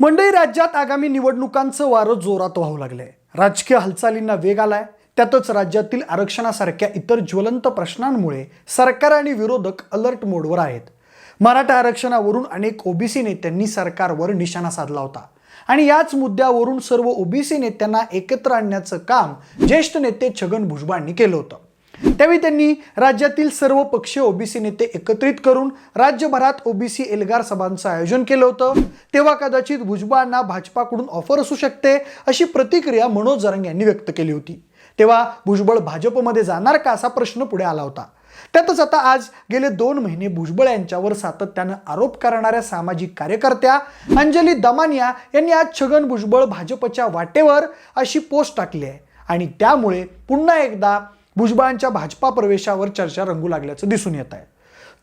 मंडई राज्यात आगामी निवडणुकांचं वारं जोरात वाहू लागलंय. राजकीय हालचालींना वेग आलाय. त्यातच राज्यातील आरक्षणासारख्या इतर ज्वलंत प्रश्नांमुळे सरकार आणि विरोधक अलर्ट मोडवर आहेत. मराठा आरक्षणावरून अनेक ओबीसी नेत्यांनी सरकारवर निशाणा साधला होता. आणि याच मुद्द्यावरून सर्व ओबीसी नेत्यांना एकत्र आणण्याचं काम ज्येष्ठ नेते छगन भुजबळांनी केलं होतं. त्यावेळी त्यांनी राज्यातील सर्व पक्षीय ओबीसी नेते एकत्रित करून राज्यभरात ओबीसी एल्गार सभांचं आयोजन केलं होतं. तेव्हा कदाचित भुजबळांना भाजपाकडून ऑफर असू शकते अशी प्रतिक्रिया मनोज जरंग यांनी व्यक्त केली होती. तेव्हा भुजबळ भाजपमध्ये जाणार का असा प्रश्न पुढे आला होता. त्यातच आता आज गेले दोन महिने भुजबळ यांच्यावर सातत्यानं आरोप करणाऱ्या सामाजिक कार्यकर्त्या अंजली दमानिया यांनी आज छगन भुजबळ भाजपच्या वाटेवर अशी पोस्ट टाकली आहे. आणि त्यामुळे पुन्हा एकदा भुजबळांच्या भाजपा प्रवेशावर चर्चा रंगू लागल्याचं दिसून येत आहे.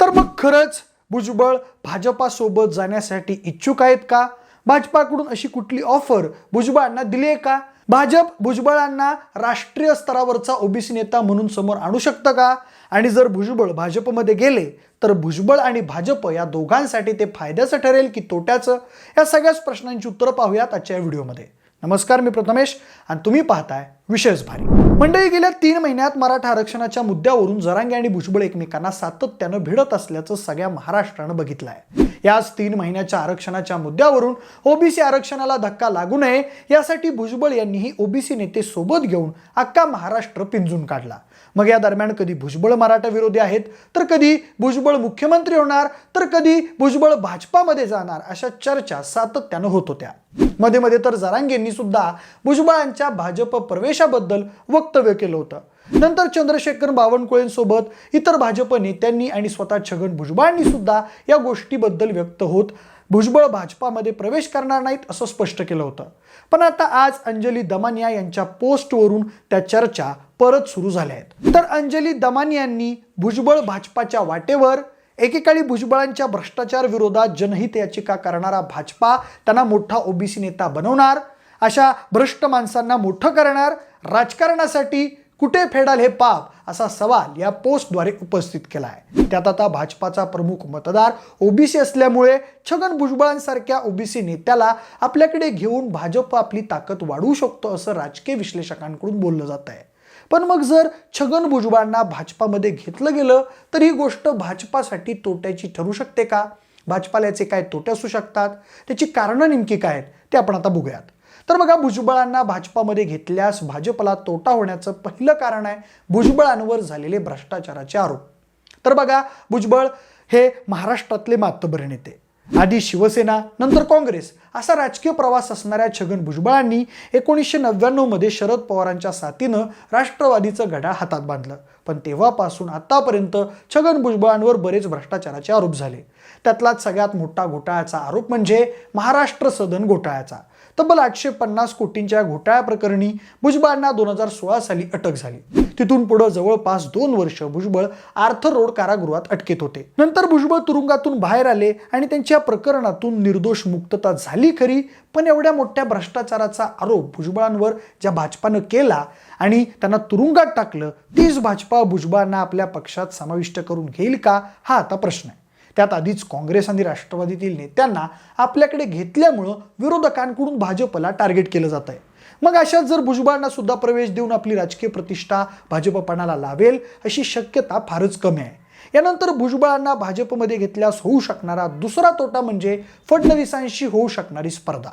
तर मग खरंच भुजबळ भाजपासोबत जाण्यासाठी इच्छुक आहेत का? भाजपाकडून अशी कुठली ऑफर भुजबळांना दिली आहे का? भाजप भुजबळांना राष्ट्रीय स्तरावरचा ओबीसी नेता म्हणून समोर आणू शकतं का? आणि जर भुजबळ भाजपमध्ये गेले तर भुजबळ आणि भाजप या दोघांसाठी ते फायद्याचं ठरेल की तोट्याचं? या सगळ्याच प्रश्नांची उत्तरं पाहूयात आजच्या व्हिडिओमध्ये. नमस्कार मी प्रथमेश आणि तुम्ही पाहताय विशेष भारी. मंडळी गेल्या तीन महिन्यात मराठा आरक्षणाच्या मुद्द्यावरून जरांगे आणि भुजबळ एकमेकांना सातत्यानं भिडत असल्याचं सगळ्या महाराष्ट्रानं बघितलं आहे याच तीन महिन्याच्या आरक्षणाच्या मुद्द्यावरून ओबीसी आरक्षणाला धक्का लागू नये यासाठी भुजबळ यांनीही ओबीसी नेते सोबत घेऊन अख्खा महाराष्ट्र पिंजून काढला. मग या दरम्यान कधी भुजबळ मराठा विरोधी आहेत तर कधी भुजबळ मुख्यमंत्री होणार तर कधी भुजबळ भाजपामध्ये जाणार अशा चर्चा सातत्यानं होत होत्या. मध्ये मध्ये तर जरांगेंनी सुद्धा भुजबळांच्या भाजप प्रवेशाबद्दल वक्तव्य केलं होतं. नंतर चंद्रशेखर बावनकुळेंसोबत इतर भाजप नेत्यांनी आणि स्वतः छगन भुजबळांनी सुद्धा या गोष्टीबद्दल व्यक्त होत भुजबळ भाजपामध्ये प्रवेश करणार नाहीत असं स्पष्ट केलं होतं. पण आता आज अंजली दमानिया यांच्या पोस्टवरून त्या चर्चा परत सुरू झाल्या आहेत. तर अंजली दमानियांनी भुजबळ भाजपाच्या वाटेवर एकेकाळी भुजबळांच्या भ्रष्टाचार विरोधात जनहित याचिका करणारा भाजपा त्यांना मोठा ओबीसी नेता बनवणार अशा भ्रष्ट माणसांना मोठं करणार राजकारणासाठी कुठे फेडाल हे पाप? असा सवाल या पोस्टद्वारे उपस्थित केला आहे त्यात आता भाजपाचा प्रमुख मतदार ओबीसी असल्यामुळे छगन भुजबळांसारख्या ओबीसी नेत्याला आपल्याकडे घेऊन भाजप आपली ताकद वाढवू शकतो असं राजकीय विश्लेषकांकडून बोललं जात आहे. पण मग जर छगन भुजबळांना भाजपामध्ये घेतलं गेलं तर ही गोष्ट भाजपासाठी तोट्याची ठरू शकते का? भाजपाला याचे काय तोटे असू शकतात? त्याची कारणं नेमकी काय आहेत? ते आपण आता बघूयात. तर बघा भुजबळांना भाजपामध्ये घेतल्यास भाजपला तोटा होण्याचं पहिलं कारण आहे भुजबळांवर झालेले भ्रष्टाचाराचे आरोप. तर बघा भुजबळ हे महाराष्ट्रातले मातबर नेते आधी शिवसेना नंतर काँग्रेस असा राजकीय प्रवास असणाऱ्या छगन भुजबळांनी एकोणीसशे नव्याण्णवमध्ये शरद पवारांच्या साथीनं राष्ट्रवादीचं घड्याळ हातात बांधलं. पण तेव्हापासून आतापर्यंत छगन भुजबळांवर बरेच भ्रष्टाचाराचे आरोप झाले. त्यातलाच सगळ्यात मोठा घोटाळ्याचा आरोप म्हणजे महाराष्ट्र सदन घोटाळ्याचा. तब्बल आठशे पन्नास कोटींच्या घोटाळ्या प्रकरणी भुजबळांना दोन हजार सोळा साली अटक झाली. तिथून पुढे जवळपास दोन वर्ष भुजबळ आर्थर रोड कारागृहात अटकेत होते. नंतर भुजबळ तुरुंगातून बाहेर आले आणि त्यांच्या प्रकरणातून निर्दोष मुक्तता झाली खरी पण एवढ्या मोठ्या भ्रष्टाचाराचा आरोप भुजबळांवर ज्या भाजपानं केला आणि त्यांना तुरुंगात टाकलं तीच भाजपा भुजबळांना आपल्या पक्षात समाविष्ट करून घेईल का? हा आता प्रश्न आहे. त्यात आधीच काँग्रेस आणि राष्ट्रवादीतील नेत्यांना आपल्याकडे घेतल्यामुळं विरोधकांकडून भाजपला टार्गेट केलं जात आहे. मग अशात जर भुजबळांना सुद्धा प्रवेश देऊन आपली राजकीय प्रतिष्ठा भाजपपणाला लावेल अशी शक्यता फारच कमी आहे. यानंतर भुजबळांना भाजपमध्ये घेतल्यास होऊ शकणारा दुसरा तोटा म्हणजे फडणवीसांशी होऊ शकणारी स्पर्धा.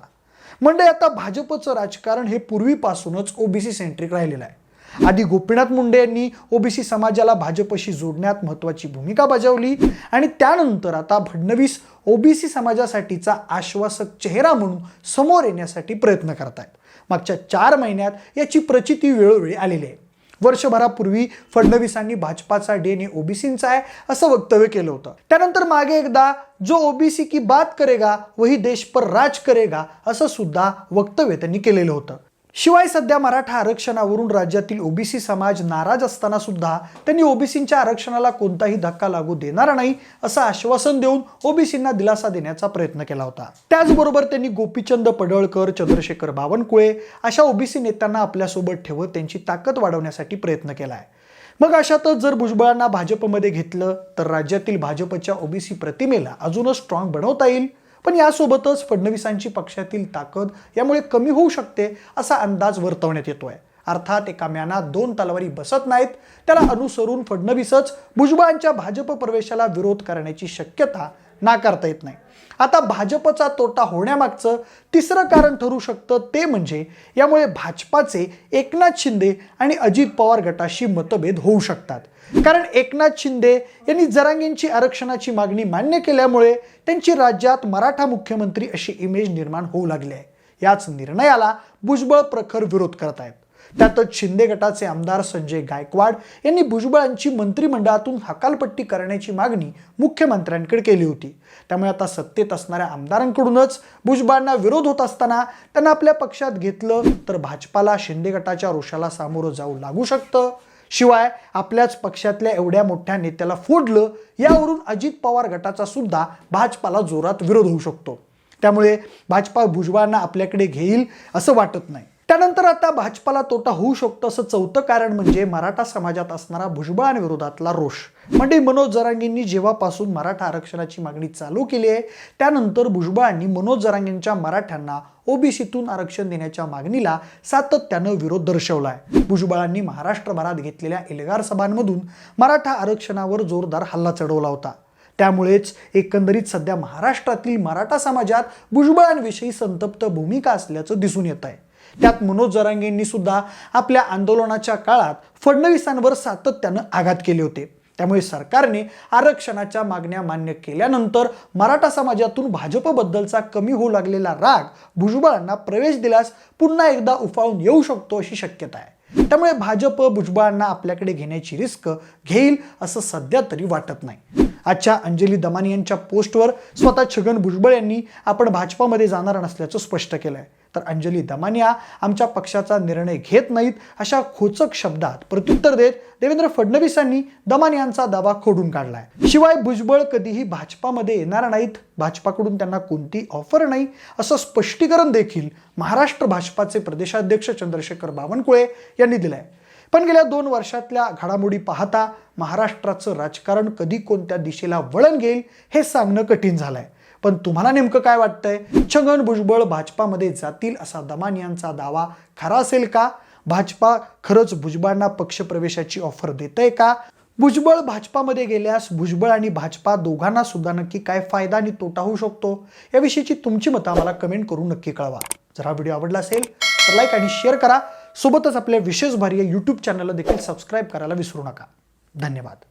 म्हणजे आता भाजपचं राजकारण हे पूर्वीपासूनच ओबीसी सेंट्रिक राहिलेलं आहे. आधी गोपीनाथ मुंडे यांनी ओबीसी समाजाला भाजपशी जोडण्यात महत्त्वाची भूमिका बजावली आणि त्यानंतर आता फडणवीस ओबीसी समाजासाठीचा आश्वासक चेहरा म्हणून समोर येण्यासाठी प्रयत्न करत आहेत मागच्या चार महिन्यात याची प्रचिती वेळोवेळी आलेली आहे. वर्षभरापूर्वी फडणवीसांनी भाजपाचा डीएनए ओबीसींचा आहे असं वक्तव्य केलं होतं. त्यानंतर मागे एकदा जो ओबीसी की बात करेगा वही देश पर राज करेगा असं सुद्धा वक्तव्य त्यांनी केलेलं होतं. शिवाय सध्या मराठा आरक्षणावरून राज्यातील ओबीसी समाज नाराज असताना सुद्धा त्यांनी ओबीसींच्या आरक्षणाला कोणताही धक्का लागू देणार नाही असं आश्वासन देऊन ओबीसींना दिलासा देण्याचा प्रयत्न केला होता. त्याचबरोबर त्यांनी गोपीचंद पडळकर चंद्रशेखर बावनकुळे अशा ओबीसी नेत्यांना आपल्यासोबत ठेवत त्यांची ताकद वाढवण्यासाठी प्रयत्न केला आहे मग अशातच जर भुजबळांना भाजपमध्ये घेतलं तर राज्यातील भाजपच्या ओबीसी प्रतिमेला अजूनच स्ट्रॉंग बनवता येईल? पण यासोबतच फडणवीसांची पक्षातील ताकद यामुळे कमी होऊ शकते असा अंदाज वर्तवण्यात येतोय. अर्थात एका म्यानात दोन तलवारी बसत नाहीत त्याला अनुसरून फडणवीसच भुजबळांच्या भाजप प्रवेशाला विरोध करण्याची शक्यता नाकारता येत नाही. आता भाजपचा तोटा होण्यामागचं तिसरं कारण ठरू शकतं ते म्हणजे यामुळे भाजपाचे एकनाथ शिंदे आणि अजित पवार गटाशी मतभेद होऊ शकतात. कारण एकनाथ शिंदे यांनी जरांगेंची आरक्षणाची मागणी मान्य केल्यामुळे त्यांची राज्यात मराठा मुख्यमंत्री अशी इमेज निर्माण होऊ लागली आहे. याच निर्णयाला भुजबळ प्रखर विरोध करत आहेत त्यातच शिंदे गटाचे आमदार संजय गायकवाड यांनी भुजबळांची मंत्रिमंडळातून हकालपट्टी करण्याची मागणी मुख्यमंत्र्यांकडे केली होती. त्यामुळे आता सत्तेत असणाऱ्या आमदारांकडूनच भुजबळांना विरोध होत असताना त्यांना आपल्या पक्षात घेतलं तर भाजपाला शिंदे गटाच्या रोषाला सामोरं जाऊ लागू शकतं. शिवाय आपल्याच पक्षातल्या एवढ्या मोठ्या नेत्याला फोडलं यावरून अजित पवार गटाचा सुद्धा भाजपाला जोरात विरोध होऊ शकतो. त्यामुळे भाजपा भुजबळांना आपल्याकडे घेईल असं वाटत नाही. त्यानंतर आता भाजपाला तोटा होऊ शकतो असं चौथं कारण म्हणजे मराठा समाजात असणारा भुजबळांविरोधातला रोष. म्हणजे मनोज जरांगेंनी जेव्हापासून मराठा आरक्षणाची मागणी चालू केली आहे त्यानंतर भुजबळांनी मनोज जरांगींच्या मराठ्यांना ओबीसीतून आरक्षण देण्याच्या मागणीला सातत्यानं विरोध दर्शवला आहे भुजबळांनी महाराष्ट्रभरात घेतलेल्या एल्गार सभांमधून मराठा आरक्षणावर जोरदार हल्ला चढवला होता. त्यामुळेच एकंदरीत सध्या महाराष्ट्रातील मराठा समाजात भुजबळांविषयी संतप्त भूमिका असल्याचं दिसून येत आहे त्यात मनोज जरांगेंनी सुद्धा आपल्या आंदोलनाच्या काळात फडणवीसांवर सातत्यानं आघात केले होते. त्यामुळे सरकारने आरक्षणाच्या मागण्या मान्य केल्यानंतर मराठा समाजातून भाजपबद्दलचा कमी होऊ लागलेला राग भुजबळांना प्रवेश दिल्यास पुन्हा एकदा उफाळून येऊ शकतो अशी शक्यता आहे. त्यामुळे भाजप भुजबळांना आपल्याकडे घेण्याची रिस्क घेईल असं सध्या तरी वाटत नाही. आजच्या अंजली दमानी यांच्या पोस्टवर स्वतः छगन भुजबळ यांनी आपण भाजपामध्ये जाणार नसल्याचं स्पष्ट केलं आहे तर अंजली दमानिया आमच्या पक्षाचा निर्णय घेत नाहीत अशा खोचक शब्दात प्रत्युत्तर देत देवेंद्र फडणवीसांनी दमानियांचा दावा खोडून काढलाय. शिवाय भुजबळ कधीही भाजपामध्ये येणार नाहीत. भाजपाकडून त्यांना कोणती ऑफर नाही असं स्पष्टीकरण देखील महाराष्ट्र भाजपाचे प्रदेशाध्यक्ष चंद्रशेखर बावनकुळे यांनी दिलंय. पण गेल्या दोन वर्षातल्या घडामोडी पाहता महाराष्ट्राचं राजकारण कधी कोणत्या दिशेला वळण घेईल हे सांगणं कठीण झालंय. पण तुम्हाला नेमकं काय वाटतंय? छगन भुजबळ भाजपामध्ये जातील असा दमान यांचा दावा खरा असेल का? भाजपा खरंच भुजबळांना पक्षप्रवेशाची ऑफर देतंय का? भुजबळ भाजपामध्ये गेल्यास भुजबळ आणि भाजपा दोघांना सुद्धा नक्की काय फायदा आणि तोटा होऊ शकतो? याविषयीची तुमची मतं आम्हाला कमेंट करून नक्की कळवा. जर हा व्हिडिओ आवडला असेल तर लाईक आणि शेअर करा. सोबतच आपल्या विशेष भारी यूट्यूब चॅनलला देखील सबस्क्राईब करायला विसरू नका. धन्यवाद.